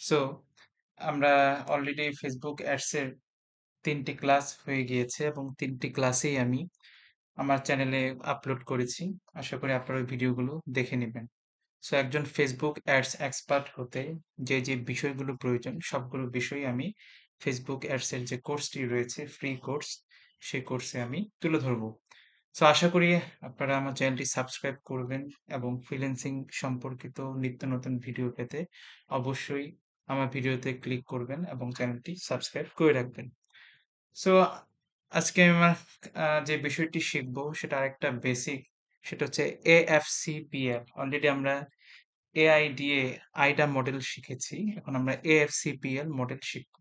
So আমরা already Facebook অ্যাডসের ৩ টি ক্লাস হয়ে গিয়েছে এবং তিনটি ক্লাসেই আমি আমার চ্যানেলে আপলোড করেছি। আশা করি আপনারা ওই ভিডিওগুলো দেখে নেবেন সো একজন ফেসবুক অ্যাডস এক্সপার্ট হতে যে, যে বিষয়গুলো প্রয়োজন সবগুলো বিষয়ই আমি ফেসবুক অ্যাডসের যে কোর্সটি রয়েছে ফ্রি কোর্স, সেই কোর্সে আমি তুলে ধরব। সো আশা করি আপনারা আমার চ্যানেলটি সাবস্ক্রাইব করবেন এবং ফ্রিল্যান্সিং সম্পর্কিত নিত্য নতুন ভিডিও পেতে অবশ্যই আমার ভিডিওতে ক্লিক করবেন এবং চ্যানেলটি সাবস্ক্রাইব করে রাখবেন। সো আজকে আমার যে বিষয়টি শিখব সেটা আরেকটা বেসিক সেটা হচ্ছে AFCPL অলরেডি আমরা এআইডিএ আইডা মডেল শিখেছি। এখন আমরা এএফসিপিএল মডেল শিখব।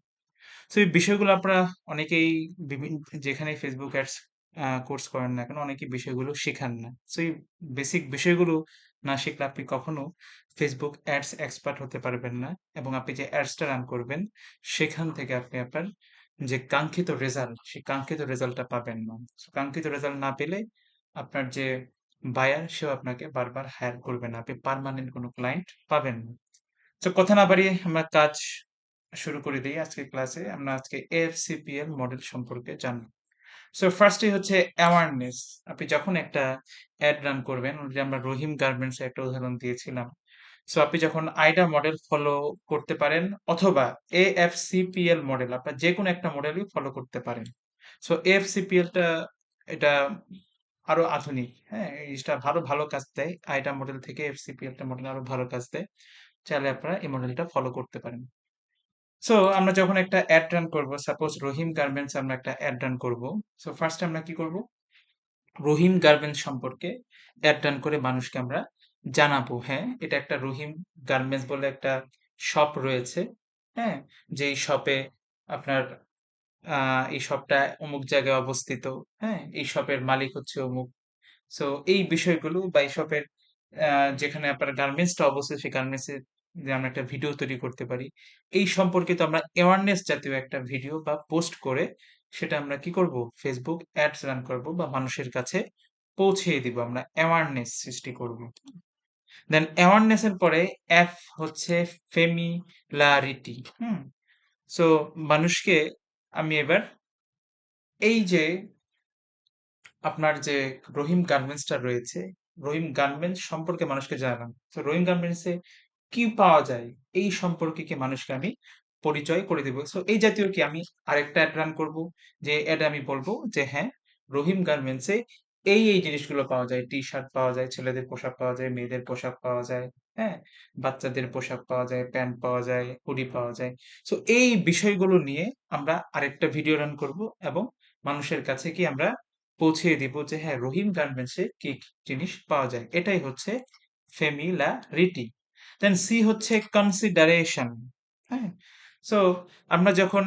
সো এই বিষয়গুলো আপনারা অনেকেই বিভিন্ন যেখানে ফেসবুক অ্যাডস কোর্স করেন না কেন, অনেকে বিষয়গুলো শেখান না। সো এই বেসিক বিষয়গুলো না শিখলে আপনি কখনো ফেসবুক অ্যাডস এক্সপার্ট হতে পারবেন না এবং আপনি যে অ্যাডসটা রান করবেন, সেখান থেকে আপনি আপনার যে কাঙ্ক্ষিত রেজাল্ট সেই কাঙ্ক্ষিত রেজাল্টটা পাবেন না। কাঙ্ক্ষিত রেজাল্ট না পেলে আপনার যে বায়ার সেও আপনাকে বারবার হায়ার করবে না। আপনি পার্মানেন্ট কোনো ক্লায়েন্ট পাবেন না। সো কথা না বাড়িয়ে আমরা কাজ শুরু করে দেই আজকের ক্লাসে। আমরা আজকে AFCPL মডেল সম্পর্কে জানব। সো ফার্স্ট হচ্ছে অ্যাওয়ারনেস। আপনি যখন একটা অ্যাড রান করবেন, অলরেডি আমরা রহিম গার্মেন্টস একটা উদাহরণ দিয়েছিলাম। সো আপনি যখন আইডা মডেল ফলো করতে পারেন অথবা AFCPL মডেল আপনার যেকোনো একটা মডেলই ফলো করতে পারেন। সো AFCPL টা এটা আরও আধুনিক, হ্যাঁ? এই জিনিসটা আরও ভালো কাজ দেয়। আইডা মডেল থেকে AFCPL টা মডেল আরও ভালো কাজ দেয়। চাইলে আপনারা এই মডেলটা ফলো করতে পারেন। সো আমরা যখন একটা অ্যাড রান করব, সাপোজ রহিম গার্মেন্টস আমরা একটা অ্যাড রান করব। সো ফার্স্ট আমরা কি করব? রহিম গার্মেন্টস সম্পর্কে অ্যাড রান করে মানুষকে আমরা জানাব, হ্যাঁ? এটা একটা রহিম গার্মেন্টস বলে একটা শপ রয়েছে, হ্যাঁ? যেই শপে আপনার এই শপটা অমুক জায়গায় অবস্থিত, হ্যাঁ? এই শপের মালিক হচ্ছে অমুক। সো এই বিষয়গুলো বা এই শপের যেখানে আপনার গার্মেন্টসটা অবস্থিত সেই গার্মেন্টসের যে আমরা একটা ভিডিও তৈরি করতে পারি। এই সম্পর্কিত আমরা অ্যাওয়ারনেস জাতীয় একটা ভিডিও বা পোস্ট করে সেটা আমরা কি করব? ফেসবুক অ্যাডস রান করব বা মানুষের কাছে পৌঁছিয়ে দিব। আমরা অ্যাওয়ারনেস সৃষ্টি করব। দেন অ্যাওয়ারনেস এর পরে এফ হচ্ছে ফেমিলারিটি, হুম? সো মানুষকে আমি এবার এই যে আপনার যে রহিম গার্মেন্টসটা রয়েছে, রহিম গার্মেন্টস সম্পর্কে মানুষকে জানান তো রহিম গার্মেন্টস কি পাওয়া যায়? এই সম্পর্কে কি মানুষকে আমি পরিচয় করে দিব। সো এই জাতীয় কি আমি আরেকটা অ্যাড রান করব। যে অ্যাডে আমি বলব যে হ্যাঁ, রহিম গার্মেন্টস এই, এই জিনিসগুলো পাওয়া যায়। টি-শার্ট পাওয়া যায়, ছেলেদের পোশাক পাওয়া যায়, মেয়েদের পোশাক পাওয়া যায়, হ্যাঁ? বাচ্চাদের পোশাক পাওয়া যায়, প্যান্ট পাওয়া যায়, হুডি পাওয়া যায়। সো এই বিষয়গুলো নিয়ে আমরা আরেকটা ভিডিও রান করব এবং মানুষের কাছে কি আমরা পৌঁছিয়ে দিব যে হ্যাঁ, রহিম গার্মেন্টস কি জিনিস পাওয়া যায়। এটাই হচ্ছে ফেমিলারিটি। দেন সি হচ্ছে কনসিডারেশন, হ্যাঁ? সো আমরা যখন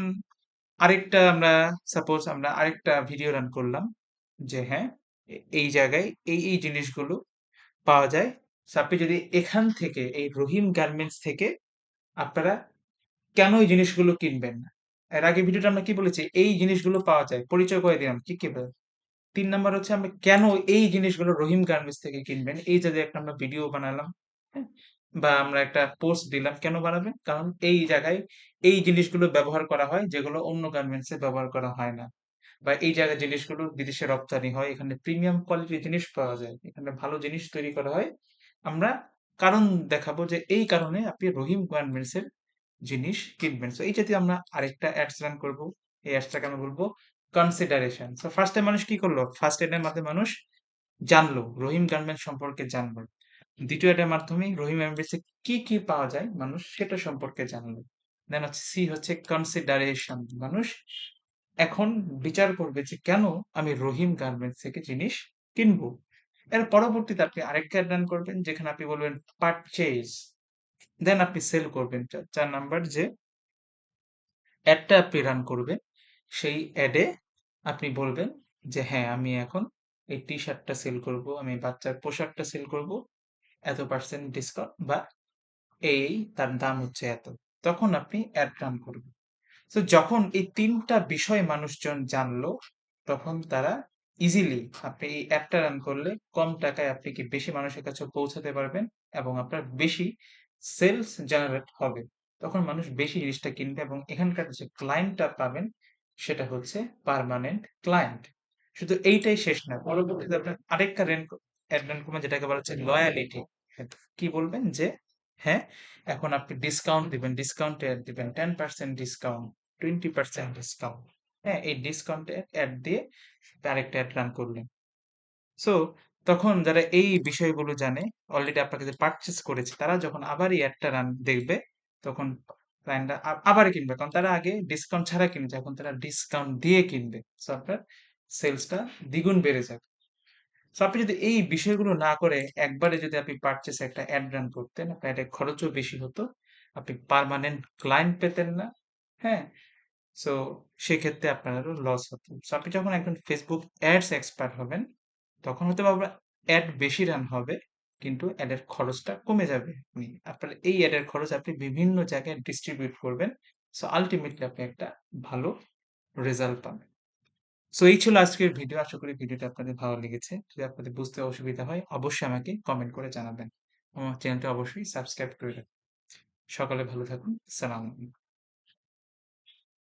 আরেকটা আমরা সাপোজ আমরা আরেকটা ভিডিও রান করলাম যে হ্যাঁ, এই জায়গায় এই, এই জিনিসগুলো পাওয়া যায়। আপনি যদি এখান থেকে এই রহিম গার্মেন্টস থেকে আপনারা কেন এই জিনিসগুলো কিনবেন না? এর আগে ভিডিওটা আমরা কি বলেছি? এই জিনিসগুলো পাওয়া যায়। পরিচয় করে দিলাম কি, কি ৩ নাম্বার হচ্ছে আমরা কেন এই জিনিসগুলো রহিম গার্মেন্টস থেকে কিনবেন? এই যে, যে একটা আমরা ভিডিও বানালাম, হ্যাঁ? বা আমরা একটা পোস্ট দিলাম। কেন বানাবেন? কারণ এই জায়গায় এই জিনিসগুলো ব্যবহার করা হয় যেগুলো অন্য গার্মেন্টস ব্যবহার করা হয় না। বা এই জায়গায় জিনিসগুলো বিদেশে রপ্তানি হয়। এখানে প্রিমিয়াম কোয়ালিটির জিনিস পাওয়া যায়। এখানে ভালো জিনিস তৈরি করা হয়। আমরা কারণ দেখাবো যে এই কারণে আপনি রহিম গার্মেন্টস এর জিনিস কিনবেন। সো এই জাতীয় আমরা আরেকটা অ্যাডস রান করব। এই অ্যাডসটাকে আমরা বলব কনসিডারেশন। সো ফার্স্ট এ মানুষ কি করল? ফার্স্ট এড এর মাধ্যমে মানুষ জানলো, রহিম গার্মেন্টস সম্পর্কে জানলো। দ্বিতীয় মাধ্যমে রহিম গার্মেন্টস এ কি, কি পাওয়া যায় মানুষ সেটা সম্পর্কে জানলো। দেন হচ্ছে সি হচ্ছে কনসিডারেশন। মানুষ এখন বিচার করবে যে কেন আমি রহিম গার্মেন্টস থেকে জিনিস কিনবো? এর পরবর্তীতে আপনি আরেকটা রান করবেন যেখানে আপনি বলবেন পারচেজ। দেন আপনি সেল করবেন। চার নাম্বার যে অ্যাডটা আপনি রান করবেন, সেই অ্যাডে আপনি বলবেন যে হ্যাঁ, আমি এখন এই টি-শার্টটা সেল করব, আমি বাচ্চার পোশাকটা সেল করব। এত পার্সেন্ট ডিসকাউন্ট বা এই, তার দাম হচ্ছে এত। তখন আপনি অ্যাড রান করবেন। তো যখন এই ৩ টা বিষয় মানুষজন জানলো, তখন তারা ইজিলি আপনি এই অ্যাডটা রান করলে কম টাকায় আপনি কি বেশি মানুষের কাছে পৌঁছাতে পারবেন এবং আপনার বেশি সেলস জেনারেট হবে। তখন মানুষ বেশি জিনিসটা কিনবে এবং এখানকার যে ক্লায়েন্টটা পাবেন সেটা হচ্ছে পার্মানেন্ট ক্লায়েন্ট। শুধু এইটাই শেষ না। পরবর্তীতে আপনার আরেকটা রেন্ট অ্যাড রান করবেন যেটাকে বলা হচ্ছে লয়ালিটি। কি বলবেন যে হ্যাঁ, এখন আপনি ডিসকাউন্ট দিবেন, ডিসকাউন্টে অ্যাড দিবেন, 10% ডিসকাউন্ট, 20% ডিসকাউন্ট। হ্যাঁ, এই ডিসকাউন্টে অ্যাড দিয়ে আরেকটা অ্যাড রান করলেন। সো তখন যারা এই বিষয়গুলো জানে, অলরেডি আপনাকে যে পারচেজ করেছে, তারা যখন আবার এই অ্যাডটা রান দেখবে, তখন ক্লায়েন্টরা আবার কিনবে। কারণ তারা আগে ডিসকাউন্ট ছাড়া কিনেছে, এখন তারা ডিসকাউন্ট দিয়ে কিনবে। সো আপনার সেলসটা দ্বিগুণ বেড়ে যাবে। আপনি যদি এই বিষয়গুলো না করে একবারে যদি আপনি পারচেজ একটা অ্যাড রান করতেন, আপনার অ্যাডের খরচও বেশি হতো। আপনি পার্মানেন্ট ক্লায়েন্ট পেতেন না। হ্যাঁ? সো সেক্ষেত্রে আপনার আরও লস হতো। সো আপনি যখন একজন ফেসবুক অ্যাডস এক্সপার্ট হবেন, তখন হয়তোবা আপনার অ্যাড বেশি রান হবে। কিন্তু অ্যাডের খরচটা কমে যাবে। আপনি আপনার এই অ্যাডের খরচ আপনি বিভিন্ন জায়গায় ডিস্ট্রিবিউট করবেন। সো আলটিমেটলি আপনি একটা ভালো রেজাল্ট পাবেন। সো এই ছিল আজকের ভিডিও। আশা করি ভিডিওটা আপনাদের ভালো লেগেছে। যদি আপনাদের বুঝতে অসুবিধা হয়, অবশ্যই আমাকে কমেন্ট করে জানাবেন। আমার চ্যানেলটা অবশ্যই সাবস্ক্রাইব করে রাখবেন। সকালে ভালো থাকুন। সালাম আলাইকুম।